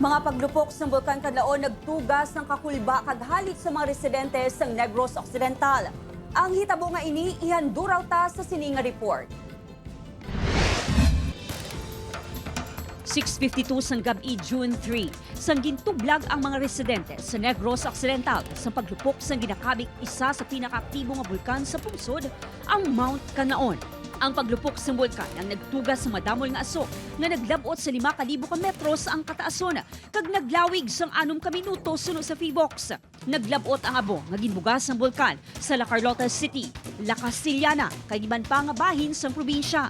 Mga paglupok sa Bulkan Kadlaon nagtugas ng kakulba kaghalit sa mga residente sa Negros Occidental. Ang hitabo nga ini ihanduraw ta sa sininga report. 6.52 sang gabi June 3, sang gintublag ang mga residente sa Negros Occidental sa paglupok sang ginakabik isa sa pinakaaktibo nga bulkan sa pungsod, ang Mount Canaon. Ang paglupok sa bulkan ang nagtugas sa madamol nga asok nga naglabot sa 5,000 ka metros ang kataason kag naglawig sang 6 ka minuto suno sa Feebox. Naglabot ang abo nga ginbugas ng bulkan sa La Carlota City, La Castillana, kag iban pa nga bahin sa probinsya.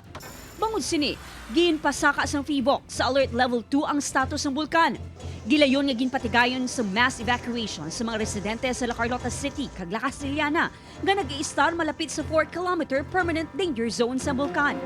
Bangod sini, ginpasaka sang Feebox sa alert level 2 ang status ng bulkan. Gilayon nga ginpatigayon sa mass evacuation sa mga residente sa La Carlota City kag La Castillana nga nag star malapit sa 4 kilometer permanent danger zone sa bulkan.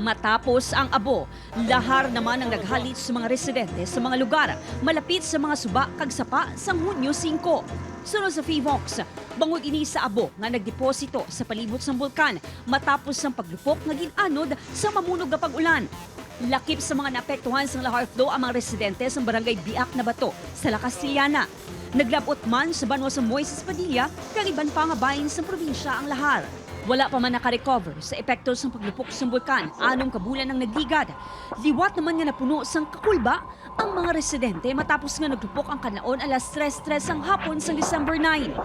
Matapos ang abo, lahar naman ang naghalit sa mga residente sa mga lugar malapit sa mga suba kag sapa sa Hunyo 5. Sunod sa FIVOX, bangod ini sa abo nga nagdeposito sa palibot ng bulkan matapos ang paglupok nga ginanod sa mamunog nga pag-ulan. Lakip sa mga naapektuhan sa lahar flow ang mga residente sa barangay Biak na Bato sa La Castillana. Naglabot man sa banwa sa Moises Padilla kag iban pa nga bahin sa probinsya ang lahar. Wala pa man nakarecover sa epekto ng paglupok sa bulkan. Anong kabulan ang nagligad. Liwat naman nga napuno sang kakulba ang mga residente matapos nga naglupok ang kanaon alas 3.3 ang hapon sa December 9.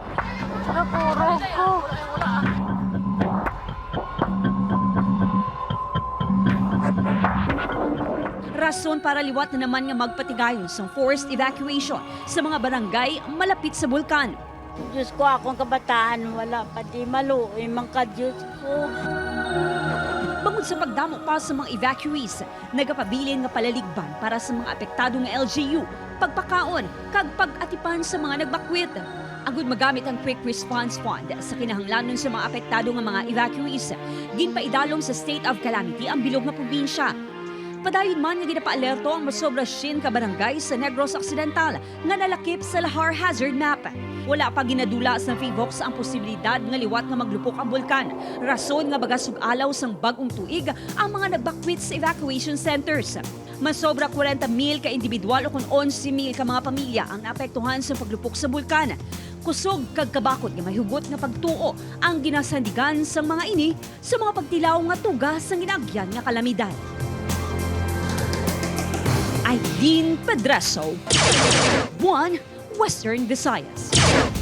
Rason para liwat na naman nga magpatigayon sa forced evacuation sa mga barangay malapit sa bulkan. Diyos ko, akong kabataan, wala pa di maluoy, mang ka Diyos ko. Bangod sa pagdamo pa sa mga evacuees, nagapabilin nga palaligban para sa mga apektado nga LGU, pagpakaon, kag pag-atipan sa mga nagbakwit. Agud magamit ang Quick Response Fund sa kinahanglanon sa mga apektado nga mga evacuees. Ginpaidalong sa state of calamity ang bilog nga probinsya. Padayon man nga ginapaalerto ang masobra shin ka barangay sa Negros Occidental nga nalakip sa Lahar Hazard Map. Wala pa ginadula sa FIVOX ang posibilidad nga liwat nga maglupok ang bulkan. Rason nga bagasog alaw sang bagong tuig ang mga nagbakwit sa evacuation centers. Masobra 40 mil ka individual o kung 11 mil ka mga pamilya ang naapektuhan sa paglupok sa bulkan. Kusog kag kabakod nga mahugot nga pagtuo ang ginasandigan sang mga ini sa mga pagtilaw nga tugas sang ginagyan nga kalamidad. Eileen Pedraso, One Western Visayas.